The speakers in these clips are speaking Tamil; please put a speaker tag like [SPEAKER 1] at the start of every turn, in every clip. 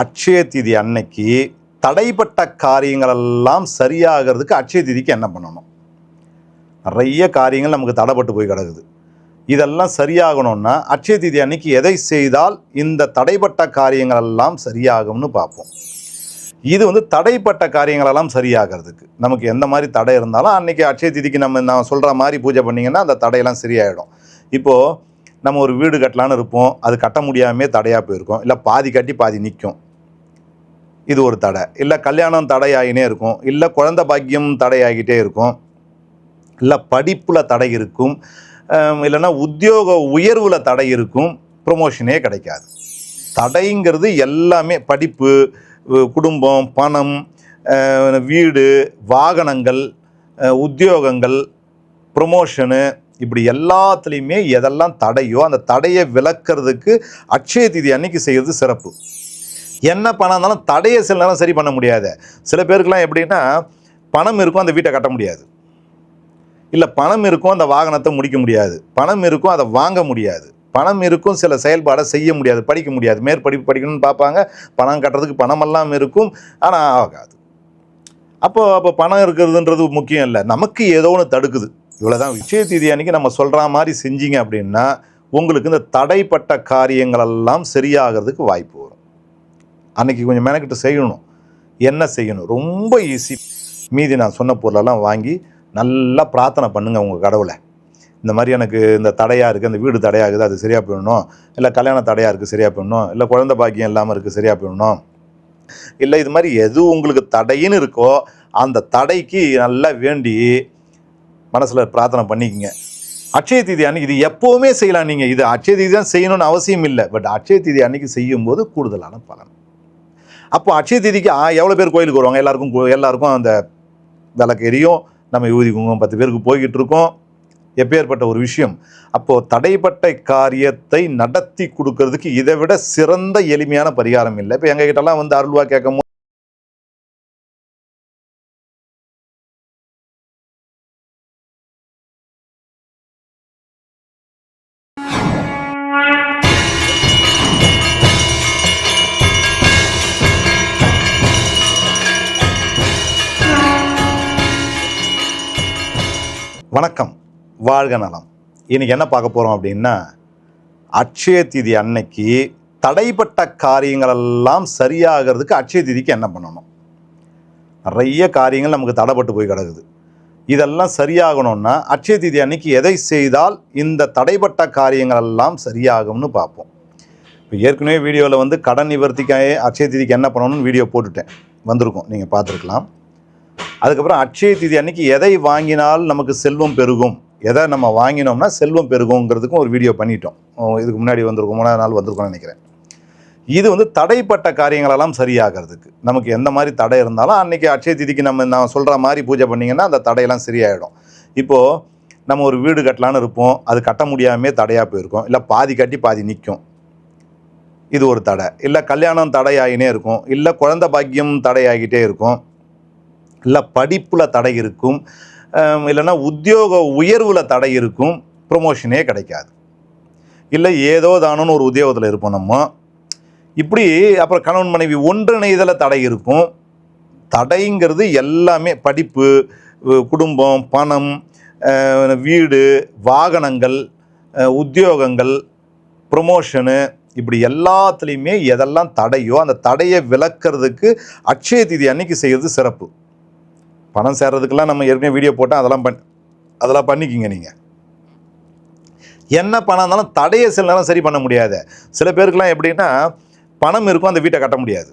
[SPEAKER 1] அட்சய திதி அன்னைக்கு தடைப்பட்ட காரியங்கள் எல்லாம் சரியாகிறதுக்கு அட்சய திதிக்கு என்ன பண்ணணும்? நிறைய காரியங்கள் நமக்கு தடைப்பட்டு போய் கிடக்குது. இதெல்லாம் சரியாகணும்னா அட்சய திதி அன்னைக்கு எதை செய்தால் இந்த தடைப்பட்ட காரியங்கள் எல்லாம் சரியாகும்னு பார்ப்போம். இது வந்து தடைப்பட்ட காரியங்களெல்லாம் சரியாகிறதுக்கு. நமக்கு எந்த மாதிரி தடை இருந்தாலும் அன்னைக்கு அட்சய திதிக்கு நம்ம நான் சொல்கிற மாதிரி பூஜை பண்ணிங்கன்னா அந்த தடையெல்லாம் சரியாயிடும். இப்போது நம்ம ஒரு வீடு கட்டலான்னு இருப்போம். அது கட்ட முடியாமே தடையாக போயிருக்கும். இல்லை பாதி கட்டி பாதி நிற்கும் இது ஒரு தடை. இல்லை கல்யாணம் தடையாகினே இருக்கும். இல்லை குழந்தை பாக்கியம் தடையாகிட்டே இருக்கும். இல்லை படிப்பில் தடை இருக்கும். இல்லைன்னா உத்தியோக உயர்வில் தடை இருக்கும். ப்ரொமோஷனே கிடைக்காது. தடைங்கிறது எல்லாமே படிப்பு குடும்பம் பணம் வீடு வாகனங்கள் உத்தியோகங்கள் ப்ரொமோஷனு இப்படி எல்லாத்துலேயுமே எதெல்லாம் தடையோ அந்த தடையை விளக்கிறதுக்கு அக்ஷய திதி அன்னைக்கு செய்கிறது சிறப்பு. என்ன பணம் இருந்தாலும் தடையை சில நேரம் சரி பண்ண முடியாது. சில பேருக்குலாம் எப்படின்னா பணம் இருக்கும் அந்த வீட்டை கட்ட முடியாது. இல்லை பணம் இருக்கும் அந்த வாகனத்தை முடிக்க முடியாது. பணம் இருக்கும் அதை வாங்க முடியாது. பணம் இருக்கும் சில செயல்பாடை செய்ய முடியாது படிக்க முடியாது. மேற்படிப்பு படிக்கணும்னு பார்ப்பாங்க. பணம் கட்டுறதுக்கு பணமெல்லாம் இருக்கும் ஆனால் ஆகாது. அப்போ அப்போ பணம் இருக்கிறதுன்றது முக்கியம் இல்லை. நமக்கு ஏதோ ஒன்று தடுக்குது. இவ்வளோதான் விஷய தீதி அன்னைக்கு நம்ம சொல்கிற மாதிரி செஞ்சீங்க அப்படின்னா உங்களுக்கு இந்த தடைப்பட்ட காரியங்களெல்லாம் சரியாகிறதுக்கு வாய்ப்பு வரும். அன்னைக்கு கொஞ்சம் மெனக்கிட்டு செய்யணும். என்ன செய்யணும்? ரொம்ப ஈஸி மீதி நான் சொன்ன பொருளெல்லாம் வாங்கி நல்லா பிரார்த்தனை பண்ணுங்கள் உங்கள் கடவுளை. இந்த மாதிரி எனக்கு இந்த தடையாக இருக்குது அந்த வீடு தடையாக இருக்குது அது சரியாக போயிடணும். இல்லை கல்யாண தடையாக இருக்குது சரியாக போயிடணும். இல்லை குழந்தை பாக்கியம் இல்லாமல் இருக்குது சரியாக போயிடணும். இல்லை இது மாதிரி எது உங்களுக்கு தடைன்னு இருக்கோ அந்த தடைக்கு நல்லா வேண்டி மனசில் பிரார்த்தனை பண்ணிக்கங்க. அட்சய தீதி அன்னைக்கு இது எப்போவுமே செய்யலாம் நீங்கள் இது அட்சய தீதி தான் செய்யணும்னு அவசியம் இல்லை. பட் அட்சய தீதி அன்னைக்கு செய்யும்போது கூடுதலான பலன். அப்போ அட்சய தீதிக்கு ஆ, எவ்வளோ பேர் கோயிலுக்கு வருவாங்க? எல்லாருக்கும் கோ- எல்லாருக்கும் அந்த விளக்கு எரியும். நம்ம யூதி குங்குமம் பத்து பேருக்கு போய்கிட்டு இருக்கோம். எப்பேற்பட்ட ஒரு விஷயம். அப்போது தடைப்பட்ட காரியத்தை நடத்தி கொடுக்கறதுக்கு இதை விட சிறந்த எளிமையான பரிகாரம் இல்லை. இப்போ எங்ககிட்டலாம் வந்து அருள்வா கேட்கும் வணக்கம். வாழ்க நலம். இன்றைக்கி என்ன பார்க்க போகிறோம் அப்படின்னா அட்சய திதி அன்னைக்கு தடைப்பட்ட காரியங்களெல்லாம் சரியாகிறதுக்கு அட்சய திதிக்கு என்ன பண்ணணும்? நிறைய காரியங்கள் நமக்கு தடைப்பட்டு போய் கிடக்குது. இதெல்லாம் சரியாகணும்னா அட்சய திதி அன்னைக்கு எதை செய்தால் இந்த தடைப்பட்ட காரியங்களெல்லாம் சரியாகும்னு பார்ப்போம். இப்போ ஏற்கனவே வீடியோவில் வந்து கடன் நிவர்த்திக்காக அட்சய திதிக்கு என்ன பண்ணணும்னு வீடியோ போட்டுட்டேன். வந்திருக்கும். நீங்கள் பார்த்துருக்கலாம். அதுக்கப்புறம் அட்சய திதி அன்னைக்கு எதை வாங்கினால் நமக்கு செல்வம் பெருகும்? எதை நம்ம வாங்கினோம்னா செல்வம் பெருகுங்கிறதுக்கும் ஒரு வீடியோ பண்ணிட்டோம். ஓ, இதுக்கு முன்னாடி வந்திருக்கோம் மூணாவது நாள் வந்திருக்கோம்னு நினைக்கிறேன். இது வந்து தடைப்பட்ட காரியங்களெல்லாம் சரியாகிறதுக்கு. நமக்கு எந்த மாதிரி தடை இருந்தாலும் அன்னைக்கு அட்சய திதிக்கு நம்ம நான் சொல்கிற மாதிரி பூஜை பண்ணிங்கன்னா அந்த தடையெல்லாம் சரியாயிடும். இப்போது நம்ம ஒரு வீடு கட்டலான்னு இருப்போம். அது கட்ட முடியாமே தடையாக போயிருக்கும். இல்லை பாதி கட்டி பாதி நிற்கும் இது ஒரு தடை. இல்லை கல்யாணம் தடையாகினே இருக்கும். இல்லை குழந்தை பாக்கியம் தடையாகிட்டே இருக்கும். இல்லை படிப்பில் தடை இருக்கும். இல்லைன்னா உத்தியோக உயர்வில் தடை இருக்கும். ப்ரொமோஷனே கிடைக்காது. இல்லை ஏதோ தானோன்னு ஒரு உத்தியோகத்தில் இருப்போம் நம்ம. இப்படி அப்புறம் கணவன் மனைவி ஒன்றிணைதல தடை இருக்கும். தடைங்கிறது எல்லாமே படிப்பு குடும்பம் பணம் வீடு வாகனங்கள் உத்தியோகங்கள் ப்ரொமோஷனு இப்படி எல்லாத்துலேயுமே எதெல்லாம் தடையோ அந்த தடையை விளக்கிறதுக்கு அக்ஷய திதி அன்னைக்கு செய்கிறது சிறப்பு. பணம் சேர்றதுக்கெல்லாம் நம்ம ஏற்கனவே வீடியோ போட்டால் அதெல்லாம் பண் அதெல்லாம் பண்ணிக்கிங்க நீங்கள் என்ன பணம் இருந்தாலும் தடையை சில நேரம் சரி பண்ண முடியாது. சில பேருக்குலாம் எப்படின்னா பணம் இருக்கும் அந்த வீட்டை கட்ட முடியாது.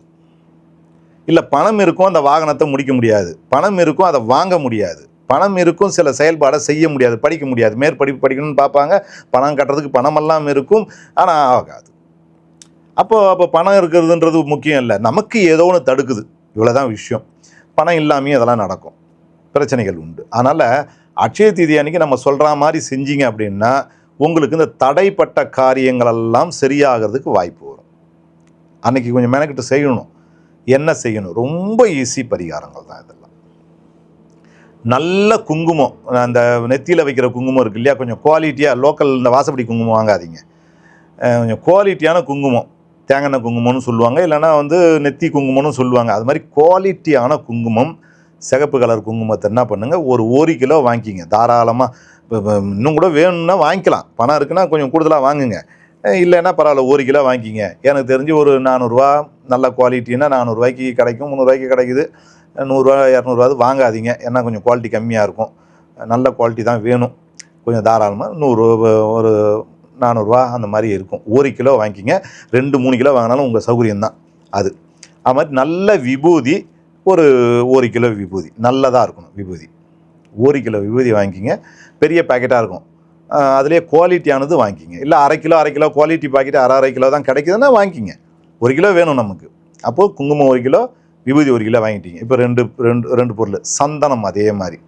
[SPEAKER 1] இல்லை பணம் இருக்கும் அந்த வாகனத்தை முடிக்க முடியாது. பணம் இருக்கும் அதை வாங்க முடியாது. பணம் இருக்கும் சில செயல்பாடை செய்ய முடியாது படிக்க முடியாது. மேற்படிப்பு படிக்கணும்னு பார்ப்பாங்க. பணம் கட்டுறதுக்கு பணமெல்லாம் இருக்கும் ஆனால் ஆகாது. அப்போது அப்போ பணம் இருக்கிறதுன்றது முக்கியம் இல்லை. நமக்கு ஏதோ ஒன்று தடுக்குது. இவ்வளோதான் விஷயம். பணம் இல்லாமையும் அதெல்லாம் நடக்கும். பிரச்சனைகள் உண்டு. அதனால் அட்சய தீதி அன்னைக்கு நம்ம சொல்கிற மாதிரி செஞ்சீங்க அப்படின்னா உங்களுக்கு இந்த தடைப்பட்ட காரியங்களெல்லாம் சரியாகிறதுக்கு வாய்ப்பு வரும். அன்னைக்கு கொஞ்சம் மெனக்கிட்டு செய்யணும். என்ன செய்யணும்? ரொம்ப ஈஸி பரிகாரங்கள் தான் இதெல்லாம். நல்ல குங்குமம் அந்த நெத்தியில் வைக்கிற குங்குமம் இருக்கு இல்லையா? கொஞ்சம் குவாலிட்டியாக லோக்கல் இந்த வாசப்படி குங்குமம் வாங்காதீங்க. கொஞ்சம் குவாலிட்டியான குங்குமம். தேங்காய் குங்குமம்னு சொல்லுவாங்க. இல்லைன்னா வந்து நெத்தி குங்குமம்னு சொல்லுவாங்க. அது மாதிரி குவாலிட்டியான குங்குமம் சிகப்பு கலர் குங்குமத்தை என்ன பண்ணுங்கள் ஒரு ஒரு கிலோ வாங்கிக்கிங்க தாராளமாக இன்னும் கூட வேணும்னா வாங்கிக்கலாம். பணம் இருக்குன்னா கொஞ்சம் கூடுதலாக வாங்குங்க. இல்லைன்னா பரவாயில்ல ஒரு கிலோ வாங்கிக்கிங்க எனக்கு தெரிஞ்சு ஒரு நானூறுரூவா நல்ல குவாலிட்டின்னா நானூறுரூவாய்க்கு கிடைக்கும் முந்நூறுரூவாய்க்கு கிடைக்குது. நூறுரூவா இரநூறுவா வாங்காதீங்க. ஏன்னா கொஞ்சம் குவாலிட்டி கம்மியாக இருக்கும். நல்ல குவாலிட்டி தான் வேணும். கொஞ்சம் தாராளமாக நூறு ஒரு நானூறுரூவா அந்த மாதிரி இருக்கும். ஒரு கிலோ வாங்கிக்கிங்க. ரெண்டு மூணு கிலோ வாங்கினாலும் உங்கள் சௌகரியம்தான். அது. அது மாதிரி நல்ல விபூதி ஒரு ஒரு கிலோ விபூதி. நல்லதாக இருக்கணும் விபூதி. ஒரு கிலோ விபூதி வாங்கிக்கிங்க. பெரிய பேக்கெட்டாக இருக்கும். ஆஹ் அதுலேயே குவாலிட்டியானது வாங்கிக்கிங்க. இல்லை அரை கிலோ அரை கிலோ குவாலிட்டி பாக்கெட் அரை அரை கிலோ தான் கிடைக்குதுன்னா வாங்கிக்கிங்க. ஒரு கிலோ வேணும் நமக்கு. அப்போது குங்குமம் ஒரு கிலோ விபூதி ஒரு கிலோ வாங்கிட்டீங்க. இப்போ ரெண்டு ரெண்டு ரெண்டு பொருள். சந்தனம் அதே மாதிரி.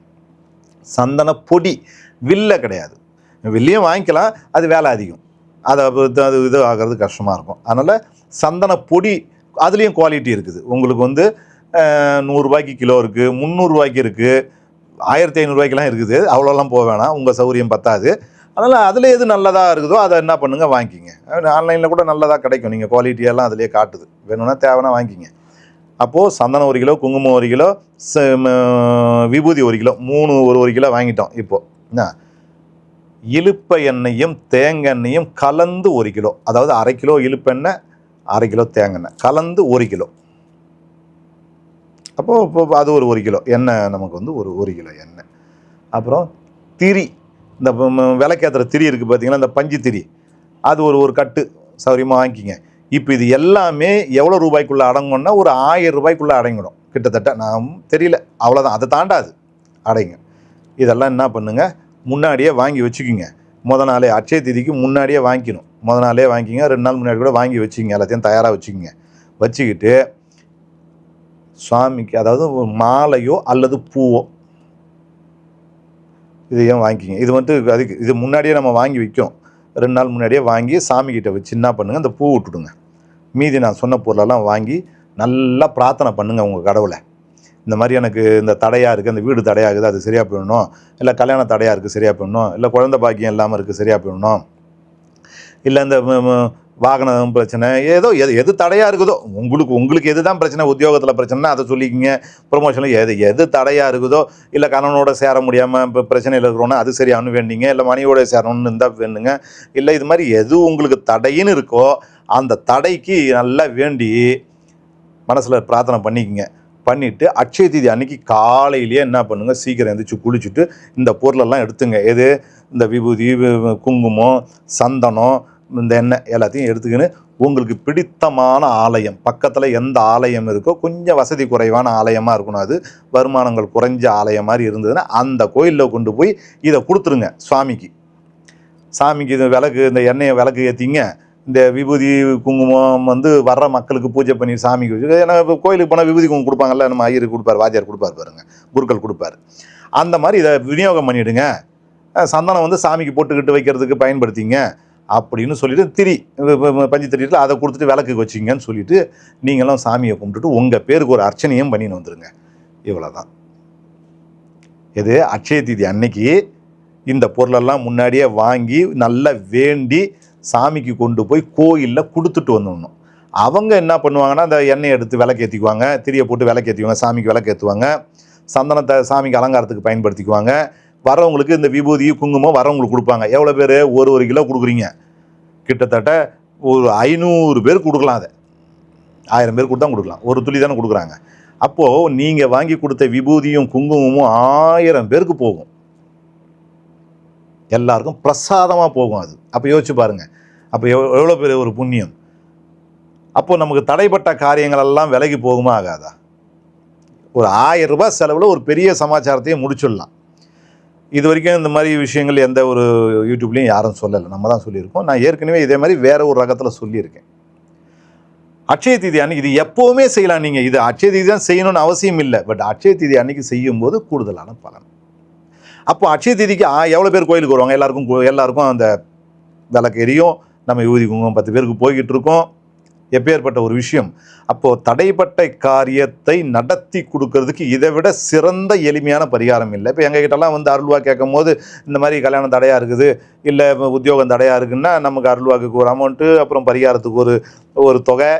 [SPEAKER 1] சந்தன பொடி. வில்ல கிடையாது. வில்லையும் வாங்கிக்கலாம் அது வேலை அதிகம். அதை அது- அது இது ஆகிறது கஷ்டமாக இருக்கும். அதனால் சந்தன பொடி அதுலேயும் குவாலிட்டி இருக்குது. உங்களுக்கு வந்து நூறுரூபாய்க்கு கிலோ இருக்குது முந்நூறுரூவாய்க்கு இருக்குது ஆயிரத்தி ஐநூறுரூவாய்க்கெலாம் இருக்குது. அவ்வளோலாம் போக வேணாம் உங்கள் சௌகரியம் பத்தாது. அதனால் அதில் எது நல்லதாக இருக்குதோ அதை என்ன பண்ணுங்கள் வாங்கிக்கிங்க. ஆன்லைனில் கூட நல்லதாக கிடைக்கும். நீங்கள் குவாலிட்டியெல்லாம் அதிலே காட்டுது. வேணும்னா தேவைன்னா வாங்கிக்கிங்க. அப்போது சந்தனம் ஒரு கிலோ குங்குமம் ஒரு கிலோ ச- விபூதி ஒரு கிலோ மூணு ஒரு ஒரு கிலோ வாங்கிட்டோம் இப்போது என்ன? இழுப்ப எண்ணெயும் தேங்காய் கலந்து ஒரு கிலோ. அதாவது அரை கிலோ இழுப்பெண்ணெய் அரை கிலோ தேங்காய் எண்ணெய். கலந்து ஒரு கிலோ. அப்போது இப்போ அது ஒரு ஒரு கிலோ. எண்ணெய் நமக்கு வந்து ஒரு ஒரு கிலோ எண்ணெய். அப்புறம் திரி. இந்த விளக்கேற்றுற திரி இருக்குது பார்த்தீங்களா இந்த பஞ்சு திரி. அது ஒரு ஒரு கட்டு. சௌரியமாக வாங்கிக்கிங்க. இப்போ இது எல்லாமே எவ்வளோ ரூபாய்க்குள்ளே அடங்கும்னா ஒரு ஆயிரம் ரூபாய்க்குள்ளே அடங்கிடும். கிட்டத்தட்ட. நான் தெரியல. அவ்வளோதான் அதை தாண்டாது. அடைங்க. இதெல்லாம் என்ன பண்ணுங்கள் முன்னாடியே வாங்கி வச்சுக்கோங்க. முத நாளே அட்சய திதிக்கு முன்னாடியே வாங்கிக்கணும். முத நாளே வாங்கிக்கிங்க. ரெண்டு நாள் முன்னாடி கூட வாங்கி வச்சுக்கிங்க. எல்லாத்தையும் தயாராக வச்சுக்கிங்க. வச்சுக்கிட்டு சுவாமிக்கு அதாவது மாலையோ அல்லது பூவோ இதையும் வாங்கிக்கிங்க. இது வந்துட்டு அதுக்கு இது முன்னாடியே நம்ம வாங்கி வைக்கணும் ரெண்டு நாள் முன்னாடியே வாங்கி சாமிக்கிட்ட வச்சு என்ன பண்ணுங்கள் அந்த பூ விட்டுடுங்க. மீதி நான் சொன்ன பொருளெல்லாம் வாங்கி நல்லா பிரார்த்தனை பண்ணுங்கள் உங்கள் கடவுளை. இந்த மாதிரி எனக்கு இந்த தடையாக இருக்குது அந்த வீடு தடையாகுது அது சரியாக போயிடணும். இல்லை கல்யாண தடையாக இருக்குது சரியாக போயிடணும். இல்லை குழந்த பாக்கியம் இல்லாமல் இருக்குது சரியாக போயிடணும். இல்லை இந்த வாகனம் பிரச்சனை ஏதோ எது எது தடையாக இருக்குதோ உங்களுக்கு உங்களுக்கு எது தான் பிரச்சனை? உத்தியோகத்தில் பிரச்சனைனா அதை சொல்லிக்கிங்க. ப்ரொமோஷனில் எது எது தடையாக இருக்குதோ இல்லை கணவனோட சேர முடியாமல் இப்போ பிரச்சனையில் இருக்கிறோன்னா அது சரியானு வேண்டிங்க. இல்லை மனைவியோட சேரணும்னு இருந்தால் வேணுங்க. இல்லை இது மாதிரி எது உங்களுக்கு தடைன்னு இருக்கோ அந்த தடைக்கு நல்லா வேண்டி மனசில் பிரார்த்தனை பண்ணிக்கங்க. பண்ணிவிட்டு அட்சய தீதி அன்னைக்கு காலையிலேயே என்ன பண்ணுங்கள் சீக்கிரம் எழுந்திரிச்சு குளிச்சுட்டு இந்த பொருளெல்லாம் எடுத்துங்க. எது? இந்த விபூதி வி- குங்குமம் சந்தனம் இந்த எண்ணெய் எல்லாத்தையும் எடுத்துக்கின்னு உங்களுக்கு பிடித்தமான ஆலயம். பக்கத்தில் எந்த ஆலயம் இருக்கோ கொஞ்சம் வசதி குறைவான ஆலயமாக இருக்கணும் அது. வருமானங்கள் குறைஞ்ச ஆலயம் மாதிரி இருந்ததுன்னா அந்த கோயிலில் கொண்டு போய் இதை கொடுத்துருங்க சுவாமிக்கு. சாமிக்கு இது விளக்கு இந்த எண்ணெயை விளக்கு ஏற்றிங்க இந்த விபூதி குங்குமம் வந்து வர்ற மக்களுக்கு பூஜை பண்ணி சாமிக்கு வச்சு ஏன்னா இப்போ கோயிலுக்கு போனால் விபூதி குங்குமம் கொடுப்பாங்கல்ல நம்ம ஐயர் கொடுப்பார் வாத்தியார் கொடுப்பார் பாருங்க குருக்கள் கொடுப்பார். அந்த மாதிரி இதை விநியோகம் பண்ணிவிடுங்க சந்தனம் வந்து சாமிக்கு போட்டுக்கிட்டு வைக்கிறதுக்கு பயன்படுத்திங்க அப்படின்னு சொல்லிட்டு திரி பஞ்சு திரியில் அதை கொடுத்துட்டு விளக்கு வச்சிங்கன்னு சொல்லிட்டு நீங்களும் சாமியை கும்பிட்டுட்டு உங்கள் பேருக்கு ஒரு அர்ச்சனையும் பண்ணின்னு வந்துடுங்க இவ்வளோதான் இது அட்சய தீதி அன்னைக்கு இந்த பொருளெல்லாம் முன்னாடியே வாங்கி நல்லா வேண்டி சாமிக்கு கொண்டு போய் கோயிலில் கொடுத்துட்டு வந்துடணும் அவங்க என்ன பண்ணுவாங்கன்னா அந்த எண்ணெயை எடுத்து விளக்கேற்றிக்குவாங்க திரியை போட்டு விளக்கேற்றிக்குவாங்க சாமிக்கு விளக்கேற்றுவாங்க சந்தனத்தை சாமிக்கு அலங்காரத்துக்கு பயன்படுத்திக்குவாங்க. வரவங்களுக்கு இந்த விபூதி குங்குமம் வரவங்களுக்கு கொடுப்பாங்க. எவ்வளோ பேர்? ஒரு ஒரு கிலோ கொடுக்குறீங்க. கிட்டத்தட்ட ஒரு ஐநூறு பேர் கொடுக்கலாம் அதை. ஆயிரம் பேர் கொடுத்தா கொடுக்கலாம். ஒரு துளி தானே கொடுக்குறாங்க. அப்போது நீங்கள் வாங்கி கொடுத்த விபூதியும் குங்குமமும் ஆயிரம் பேருக்கு போகும். எல்லாருக்கும் பிரசாதமாக போகும் அது. அப்போ யோசிச்சு பாருங்க. அப்போ எவ் எவ்வளோ பெரிய ஒரு புண்ணியம். அப்போது நமக்கு தடைப்பட்ட காரியங்கள் எல்லாம் விலகி போகுமா ஆகாதா? ஒரு ஆயிரம் ரூபாய் செலவில் ஒரு பெரிய சமாச்சாரத்தையே முடிச்சிடலாம். இது வரைக்கும் இந்த மாதிரி விஷயங்கள் எந்த ஒரு யூடியூப்லேயும் யாரும் சொல்லலை. நம்ம தான் சொல்லியிருக்கோம். நான் ஏற்கனவே இதே மாதிரி வேறு ஒரு ரகத்தில் சொல்லியிருக்கேன். அட்சய தீதி அன்னைக்கு இது எப்போவுமே செய்யலாம். நீங்கள் இது அட்சய தீதி தான் செய்யணும்னு அவசியம் இல்லை. பட் அட்சய தீதி அன்னைக்கு செய்யும்போது கூடுதலான பலன். அப்போ அட்சய திதிக்கு எவ்வளோ பேர் கோயிலுக்கு வருவாங்க? எல்லாருக்கும் எல்லாருக்கும் அந்த விளக்கு எரியும். நம்ம யூதி குங்குமம் பத்து பேருக்கு போய்கிட்டு இருக்கோம். எப்பேற்பட்ட ஒரு விஷயம். அப்போது தடைப்பட்ட காரியத்தை நடத்தி கொடுக்கறதுக்கு இதை விட சிறந்த எளிமையான பரிகாரம் இல்லை. இப்போ எங்ககிட்டலாம் வந்து அருள்வா கேட்கும் போது இந்த மாதிரி கல்யாணம் தடையாக இருக்குது? இல்லை உத்தியோகம் தடையாக இருக்குன்னா நமக்கு அருள்வாக்குக்கு ஒரு அமௌண்ட்டு அப்புறம் பரிகாரத்துக்கு ஒரு ஒரு தொகை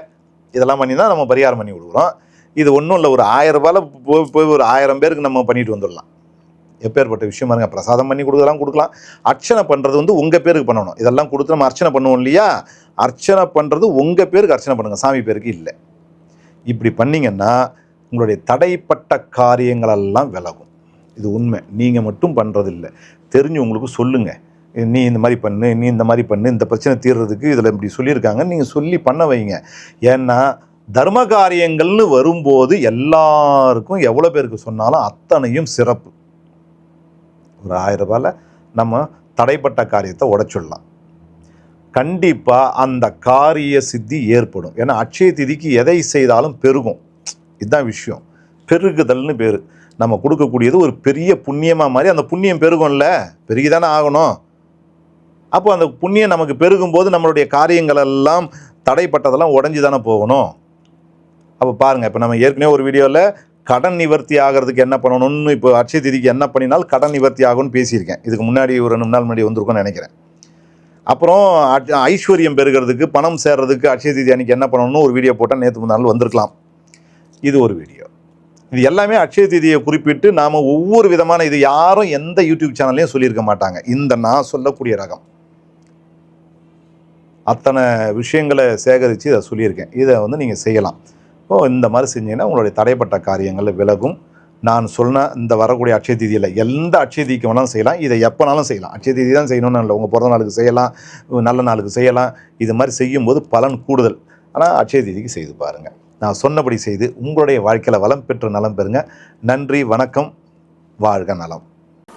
[SPEAKER 1] இதெல்லாம் பண்ணி தான் நம்ம பரிகாரம் பண்ணி கொடுக்குறோம். இது ஒன்றும் இல்லை ஒரு ஆயிரம் ரூபாயில் போய் போய் ஒரு ஆயிரம் பேருக்கு நம்ம பண்ணிட்டு வந்துடலாம். எப்பேற்பட்ட விஷயம் பாருங்க. பிரசாதம் பண்ணி கொடுக்கலாம் கொடுக்கலாம். அர்ச்சனை பண்ணுறது வந்து உங்கள் பேருக்கு பண்ணணும். இதெல்லாம் கொடுத்து நம்ம அர்ச்சனை பண்ணுவோம் இல்லையா? அர்ச்சனை பண்ணுறது உங்கள் பேருக்கு அர்ச்சனை பண்ணுங்கள் சாமி பேருக்கு இல்லை. இப்படி பண்ணிங்கன்னா உங்களுடைய தடைப்பட்ட காரியங்களெல்லாம் விலகும். இது உண்மை. நீங்கள் மட்டும் பண்ணுறது இல்லை தெரிஞ்சு உங்களுக்கு சொல்லுங்கள் நீ இந்த மாதிரி பண்ணு நீ இந்த மாதிரி பண்ணு இந்த பிரச்சனை தீர்றதுக்கு இதில் இப்படி சொல்லியிருக்காங்க நீங்கள் சொல்லி பண்ண வைங்க. ஏன்னா தர்ம காரியங்கள்னு வரும்போது எல்லாருக்கும் எவ்வளோ பேருக்கு சொன்னாலும் அத்தனையும் சிறப்பு. ஒரு ஆயிரம் ரூபாயில் நம்ம தடைப்பட்ட காரியத்தை உடைச்சிடலாம். கண்டிப்பாக அந்த காரிய சித்தி ஏற்படும். ஏன்னா அட்சய திதிக்கு எதை செய்தாலும் பெருகும். இதுதான் விஷயம். பெருகுதல்னு பேர். நம்ம கொடுக்கக்கூடியது ஒரு பெரிய புண்ணியமாக மாதிரி அந்த புண்ணியம் பெருகும்ல. பெருகிதானே ஆகணும். அப்போ அந்த புண்ணியம் நமக்கு பெருகும்போது நம்மளுடைய காரியங்கள் எல்லாம் தடைப்பட்டதெல்லாம் உடஞ்சி தானே போகணும். அப்போ பாருங்கள் இப்போ நம்ம ஏற்கனவே ஒரு வீடியோவில் கடன் நிவர்த்தி ஆகிறதுக்கு என்ன பண்ணணும்னு இப்போ அட்சய திதிக்கு என்ன பண்ணினால் கடன் நிவர்த்தி ஆகும்னு பேசியிருக்கேன். இதுக்கு முன்னாடி ஒரு ரெண்டு நாள் முன்னாடி வந்திருக்கோன்னு நினைக்கிறேன். அப்புறம் அட்- ஐஸ்வர்யம் பெறுகிறதுக்கு பணம் சேர்றதுக்கு அட்சய திதி அன்னைக்கு என்ன பண்ணணும்னு ஒரு வீடியோ போட்டால் நேற்று முன்னாள் வந்திருக்கலாம். இது ஒரு வீடியோ. இது எல்லாமே அட்சய திதியை குறிப்பிட்டு நாம் ஒவ்வொரு விதமான இது யாரும் எந்த யூடியூப் சேனல்லையும் சொல்லியிருக்க மாட்டாங்க. இந்த நான் சொல்லக்கூடிய ரகம். அத்தனை விஷயங்களை சேகரித்து இதை சொல்லியிருக்கேன். இதை வந்து நீங்கள் செய்யலாம். இப்போ இந்த மாதிரி செஞ்சீங்கன்னா உங்களுடைய தடைப்பட்ட காரியங்கள் விலகும். நான் சொன்ன இந்த வரக்கூடிய அட்சய தீதியில் எந்த அட்சய திதிக்கு வேணாலும் செய்யலாம். இதை எப்போனாலும் செய்யலாம். அட்சய தீதி தான் செய்யணும்னு இல்லை. உங்கள் பிறந்த நாளுக்கு செய்யலாம். நல்ல நாளுக்கு செய்யலாம். இது மாதிரி செய்யும்போது பலன் கூடுதல். ஆனால் அட்சய தீதிக்கு செய்து பாருங்கள் நான் சொன்னபடி செய்து உங்களுடைய வாழ்க்கையில் வளம் பெற்று நலம் பெறுங்க. நன்றி வணக்கம். வாழ்க நலம்.